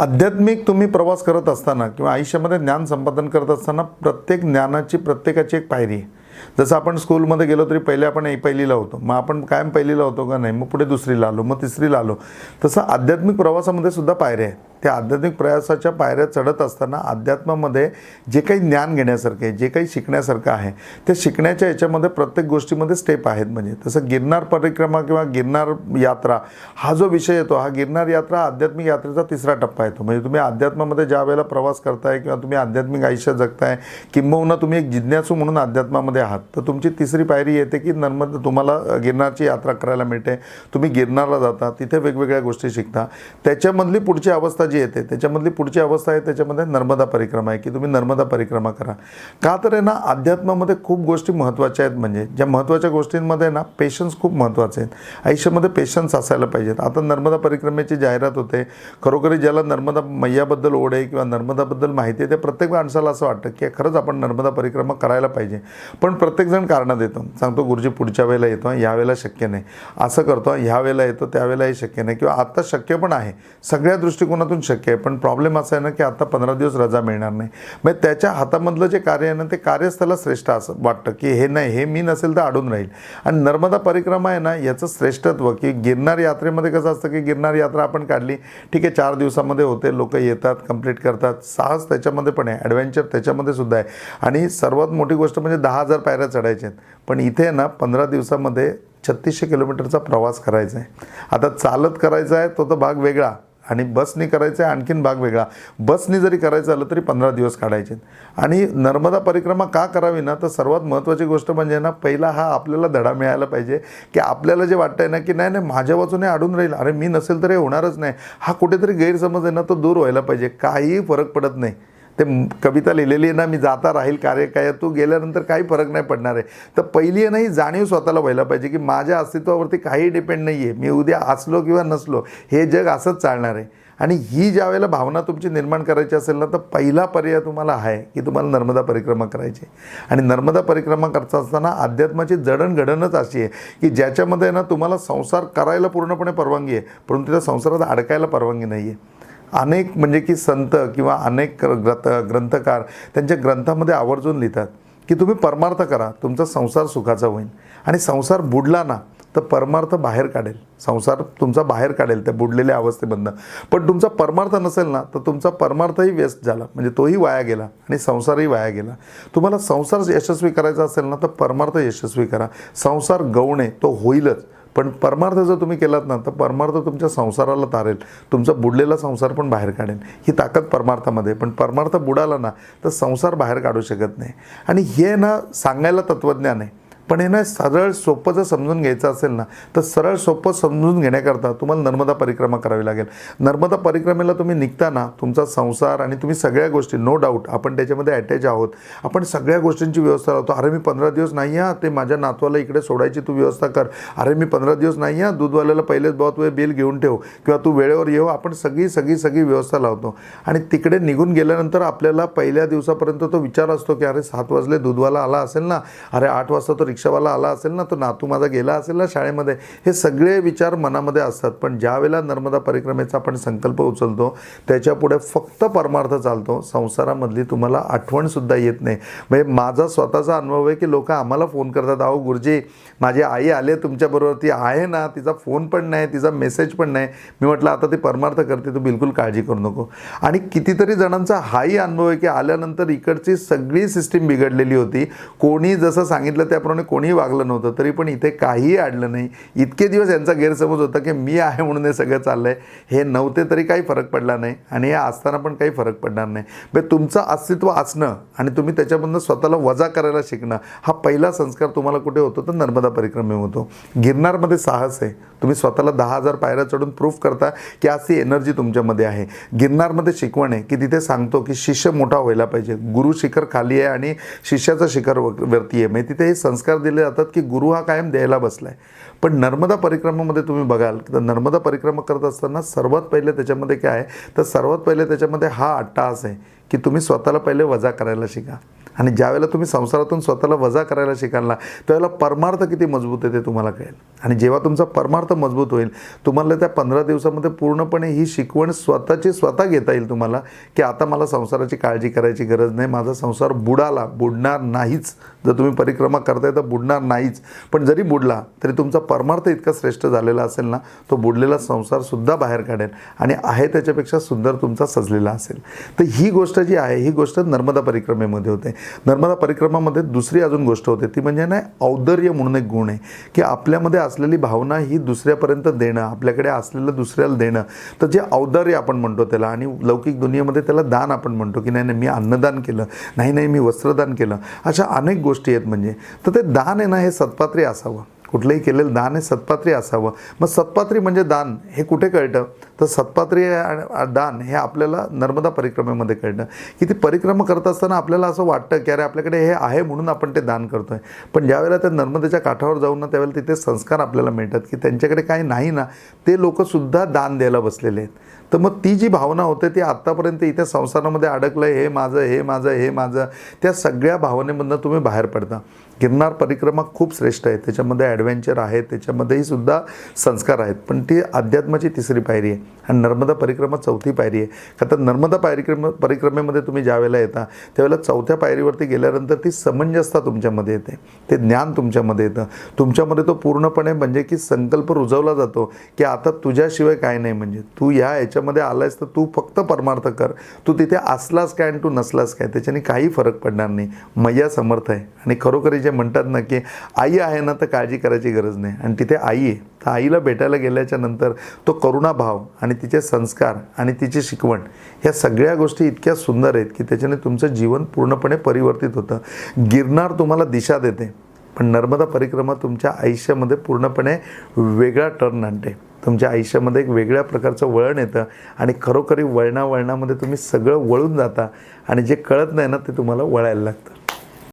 आध्यात्मिक तुम्ही प्रवास करत असताना किंवा आयुष्यामध्ये ज्ञान संपादन करत असताना प्रत्येक ज्ञानाची प्रत्येकाची एक पायरी आहे. जसं आपण स्कूलमध्ये गेलो तरी पहिले आपण ए- पहिलीला होतो. मग आपण कायम पहिलीला होतो का नाही? मग पुढे दुसरीला आलो मग तिसरीला आलो. तसं आध्यात्मिक प्रवासामध्ये सुद्धा पायऱ्या आहेत. त्या आध्यात्मिक प्रयासाच्या पायऱ्या चढत असताना अध्यात्मामध्ये जे काही ज्ञान घेण्यासारखं आहे जे काही शिकण्यासारखं आहे ते शिकण्याच्या याच्यामध्ये प्रत्येक गोष्टीमध्ये स्टेप आहेत म्हणजे. तसं गिरनार परिक्रमा किंवा गिरनार यात्रा हा जो विषय येतो हा गिरनार यात्रा आध्यात्मिक यात्रेचा तिसरा टप्पा येतो. म्हणजे तुम्ही अध्यात्मामध्ये ज्या वेळेला प्रवास करताय किंवा तुम्ही आध्यात्मिक आयुष्य जगताय किंबहुना तुम्ही एक जिज्ञासू म्हणून अध्यात्मामध्ये आहात तर तुमची तिसरी पायरी येते की नर्मद तुम्हाला गिरनारची यात्रा करायला मिळते. तुम्ही गिरनारला जाता तिथे वेगवेगळ्या गोष्टी शिकता. त्याच्यामधली पुढची अवस्था जी येते त्याच्यामधली पुढची अवस्था आहे त्याच्यामध्ये नर्मदा परिक्रमा आहे की तुम्ही नर्मदा परिक्रमा करा. का तर आहे ना अध्यात्मामध्ये खूप गोष्टी महत्त्वाच्या आहेत म्हणजे ज्या महत्त्वाच्या गोष्टींमध्ये ना पेशन्स खूप महत्त्वाचे आहेत. आयुष्यामध्ये पेशन्स असायला पाहिजेत. आता नर्मदा परिक्रमेची जाहिरात होते. खरोखरी ज्याला नर्मदा मैयाबद्दल ओढ आहे किंवा नर्मदाबद्दल माहिती आहे त्या प्रत्येक माणसाला असं वाटतं की खरंच आपण नर्मदा परिक्रमा करायला पाहिजे. पण प्रत्येकजण कारणं देतो. सांगतो गुरुजी पुढच्या वेळेला येतो यावेळेला शक्य नाही. असं करतो ह्या वेळेला येतो त्यावेळेला हे शक्य नाही. किंवा आत्ता शक्य पण आहे. सगळ्या दृष्टिकोनातून शक्य आहे पण प्रॉब्लेम असा आहे ना की आता पंधरा दिवस रजा मिळणार नाही. मग त्याच्या हातामधलं जे कार्य आहे ना ते कार्यच त्याला श्रेष्ठ असं वाटतं की हे नाही हे मी नसेल तर अडून राहील. आणि नर्मदा परिक्रमा आहे ना याचं श्रेष्ठत्व की गिरनार यात्रेमध्ये कसं असतं की गिरनार यात्रा आपण काढली ठीक आहे चार दिवसामध्ये होते लोक येतात कंप्लीट करतात. साहस त्याच्यामध्ये पण आहे ॲडव्हेंचर त्याच्यामध्ये सुद्धा आहे. आणि सर्वात मोठी गोष्ट म्हणजे दहा हजार पायऱ्या चढायच्या आहेत. पण इथे ना पंधरा दिवसामध्ये छत्तीसशे किलोमीटरचा प्रवास करायचा आहे. आता चालत करायचा आहे तो तर भाग वेगळा. आणि बसनी करायचं आहे आणखीन भाग वेगळा. बसनी जरी करायचं झालं तरी पंधरा दिवस काढायचे. आणि नर्मदा परिक्रमा का करावी ना? तर सर्वात महत्त्वाची गोष्ट म्हणजे ना पहिला हा आपल्याला धडा मिळायला पाहिजे की आपल्याला जे वाटतंय ना की नाही नाही माझ्या बाजूने अडून राहील. अरे मी नसेल तर हे होणारच नाही. हा कुठेतरी गैरसमज आहे ना तो दूर व्हायला पाहिजे. काहीही फरक पडत नाही. ते कविता लिहिलेली आहे ना मी जाता राहील कार्य काय तू गेल्यानंतर काही फरक नाही पडणार आहे. तर पहिली आहे ना ही जाणीव स्वतःला व्हायला पाहिजे की माझ्या अस्तित्वावरती काही डिपेंड नाही आहे मी उद्या असलो किंवा नसलो हे जग असंच चालणार आहे. आणि ही ज्या वेळेला भावना तुमची निर्माण करायची असेल ना तर पहिला पर्याय तुम्हाला आहे की तुम्हाला नर्मदा परिक्रमा करायची आहे. आणि नर्मदा परिक्रमा करत असताना अध्यात्माची जडणघडणच अशी आहे की ज्याच्यामध्ये ना तुम्हाला संसार करायला पूर्णपणे परवानगी आहे परंतु त्या संसारात अडकायला परवानगी नाही आहे अनेक म्हणजे की संत किंवा अनेक ग्रंथ ग्रंथकार त्यांच्या ग्रंथामध्ये आवर्जून लिहितात की तुम्ही परमार्थ करा तुमचा संसार सुखाचा होईल. आणि संसार बुडला ना तर परमार्थ बाहेर काढेल. संसार तुमचा बाहेर काढेल त्या बुडलेल्या अवस्थेमधनं. पण तुमचा परमार्थ नसेल ना तर तुमचा परमार्थही व्यस्त झाला. म्हणजे तोही वाया गेला आणि संसारही वाया गेला. तुम्हाला संसार यशस्वी करायचा असेल ना तर परमार्थ यशस्वी करा. संसार गवणे तो होईलच. पण परमार्थ जर तुम्ही केलात ना तर परमार्थ तुमच्या संसाराला तारेल. तुमचा बुडलेला संसार पण बाहेर काढेल. ही ताकद परमार्थामध्ये पण परमार्थ बुडाला ना तर संसार बाहेर काढू शकत नाही. आणि हे ना सांगायला तत्त्वज्ञान आहे. पण हे ना सरळ सोपं जर समजून घ्यायचं असेल ना तर सरळ सोपं समजून घेण्याकरता तुम्हाला नर्मदा परिक्रमा करावी लागेल. नर्मदा परिक्रमेला तुम्ही निघताना तुमचा संसार आणि तुम्ही सगळ्या गोष्टी नो डाऊट आपण त्याच्यामध्ये अटॅच आहोत. आपण सगळ्या गोष्टींची व्यवस्था लावतो अरे मी पंधरा दिवस नाही हा ते माझ्या नातवाला इकडे सोडायची तू व्यवस्था कर. अरे मी पंधरा दिवस नाही हा दूधवाल्याला पहिलेच बाबा तू हे बिल घेऊन ठेव. किंवा तू वेळेवर येऊ हो, आपण सगळी सगळी सगळी व्यवस्था लावतो. आणि तिकडे निघून गेल्यानंतर आपल्याला पहिल्या दिवसापर्यंत तो विचार असतो की अरे सात वाजले दूधवाला आला असेल ना अरे आठ वाजता तो रिक्षावाला आला असेल ना तो नातू माझा गेला असेल ना शाळेमध्ये हे सगळे विचार मनामध्ये असतात. पण ज्या वेळेला नर्मदा परिक्रमेचा आपण संकल्प उचलतो त्याच्यापुढे फक्त परमार्थ चालतो संसारामधली तुम्हाला आठवणसुद्धा येत नाही. म्हणजे माझा स्वतःचा अनुभव आहे की लोक आम्हाला फोन करतात अहो गुरुजी माझी आई आले तुमच्याबरोबर ती आहे ना तिचा फोन पण नाही तिचा मेसेज पण नाही. मी म्हटलं आता ती परमार्थ करते तू बिलकुल काळजी करू नको. आणि कितीतरी जणांचा हाही अनुभव आहे की आल्यानंतर इकडची सगळी सिस्टीम बिघडलेली होती. कोणी जसं सांगितलं त्याप्रमाणे कोणीही वागलं नव्हतं तरी पण इथे काहीही अडलं नाही. इतके दिवस यांचा गैरसमज होता की मी आहे म्हणून हे सगळं चाललं आहे हे नव्हते तरी काही फरक पडला नाही आणि हे असताना पण काही फरक पडणार नाही. म्हणजे तुमचं अस्तित्व असणं आणि तुम्ही त्याच्यामधनं स्वतःला वजा करायला शिकणं हा पहिला संस्कार तुम्हाला कुठे होतो? तर नर्मदा परिक्रमे होतो. गिरनारमध्ये साहस आहे. तुम्ही स्वतःला दहा हजार पायऱ्या चढून प्रूफ करता की आज ती एनर्जी तुमच्यामध्ये आहे. गिरनारमध्ये शिकवण आहे की तिथे सांगतो की शिष्य मोठा व्हायला पाहिजे. गुरु शिखर खाली आहे आणि शिष्याचं शिखर व- वरती आहे. म्हणजे तिथे हे संस्कार दिले जातात की गुरु हा कायम द्यायला बसलाय. पण नर्मदा परिक्रमामध्ये तुम्ही बघाल तर नर्मदा परिक्रमा करत असताना सर्वात पहिले त्याच्यामध्ये काय आहे? तर सर्वात पहिले त्याच्यामध्ये हा अट्टाहास आहे की तुम्ही स्वतःला पहिले वजा करायला शिका. आणि ज्यावेळेला तुम्ही संसारातून स्वतःला वजा करायला शिकाल ना त्यावेळेला परमार्थ किती मजबूत आहे ते तुम्हाला कळेल. आणि जेव्हा तुमचा परमार्थ मजबूत होईल तुम्हाला त्या पंधरा दिवसामध्ये पूर्णपणे ही शिकवण स्वतःची स्वतः घेता येईल तुम्हाला की आता मला संसाराची काळजी करायची गरज नाही माझा संसार बुडाला बुडणार नाहीच. जर तुम्ही परिक्रमा करताय तर बुडणार नाहीच. पण जरी बुडला तरी तुमचा परमार्थ इतका श्रेष्ठ झालेला असेल ना तो बुडलेला संसारसुद्धा बाहेर काढेल आणि आहे त्याच्यापेक्षा सुंदर तुमचा सजलेला असेल. तर ही गोष्ट जी आहे ही गोष्ट नर्मदा परिक्रमेमध्ये होते. नर्मदा परिक्रमामध्ये दुसरी अजून गोष्ट होते ती म्हणजे ना औदर्य म्हणून एक गुण आहे की आपल्यामध्ये असलेली भावना ही दुसऱ्यापर्यंत देणं आपल्याकडे असलेलं दुसऱ्याला देणं तर जे औदार्य आपण म्हणतो त्याला आणि लौकिक दुनियेमध्ये त्याला दान आपण म्हणतो की नाही नाही मी अन्नदान केलं नाही नाही मी वस्त्रदान केलं अशा अनेक गोष्टी आहेत म्हणजे. तर ते दान आहे ना हे सत्पात्री असावं. कुठलंही केलेलं दान हे सत्पात्री असावं. मग सत्पात्री म्हणजे दान हे कुठे कळतं? तर सत्पात्री आणि दान हे आपल्याला नर्मदा परिक्रमेमध्ये कळतं. की ती परिक्रमा करत असताना आपल्याला असं वाटतं की अरे आपल्याकडे हे आहे म्हणून आपण ते दान करतो आहे पण ज्यावेळेला त्या नर्मदेच्या काठावर जाऊन ना त्यावेळेला तिथे संस्कार आपल्याला मिळतात की त्यांच्याकडे काही नाही ना ते लोकंसुद्धा दान द्यायला बसलेले आहेत. तर मग ती जी भावना होते ती आत्तापर्यंत इथे संसारामध्ये अडकलं हे माझं हे माझं हे माझं त्या सगळ्या भावनेमधनं तुम्ही बाहेर पडता. गिरनार परिक्रमा खूप श्रेष्ठ आहे. त्याच्यामध्ये ॲडव्हेंचर आहे त्याच्यामध्येही सुद्धा संस्कार आहेत. पण ती अध्यात्माची तिसरी पायरी आहे आणि नर्मदा परिक्रमा चौथी पायरी आहे. का तर नर्मदा परिक्रम परिक्रमेमध्ये तुम्ही ज्यावेळेला येता त्यावेळेला चौथ्या पायरीवरती गेल्यानंतर ती समंजसता तुमच्यामध्ये येते. ते ज्ञान तुमच्यामध्ये येतं. तुमच्यामध्ये तो पूर्णपणे म्हणजे की संकल्प रुजवला जातो की आता तुझ्याशिवाय काय नाही म्हणजे. तू या याच्यामध्ये आलायस तर तू फक्त परमार्थ कर. तू तिथे असलास काय आणि तू नसलास काय? त्याच्याने काही फरक पडणार नाही. मैया समर्थ आहे. आणि खरोखरी जे म्हणतात ना की आई आहे ना तर काळजी करायची गरज नाही. आणि तिथे आई आहे. तर आईला भेटायला गेल्याच्यानंतर तो करुणाभाव आणि तिचे संस्कार आणि तिची शिकवण ह्या सगळ्या गोष्टी इतक्या सुंदर आहेत की त्याच्याने तुमचं जीवन पूर्णपणे परिवर्तित होतं. गिरनार तुम्हाला दिशा देते. पण नर्मदा परिक्रमा तुमच्या आयुष्यामध्ये पूर्णपणे वेगळा टर्न आणते. तुमच्या आयुष्यामध्ये एक वेगळ्या प्रकारचं वळण येतं आणि खरोखरी वळणावळणामध्ये तुम्ही सगळं वळून जाता आणि जे कळत नाही ना ते तुम्हाला वळायला लागतं.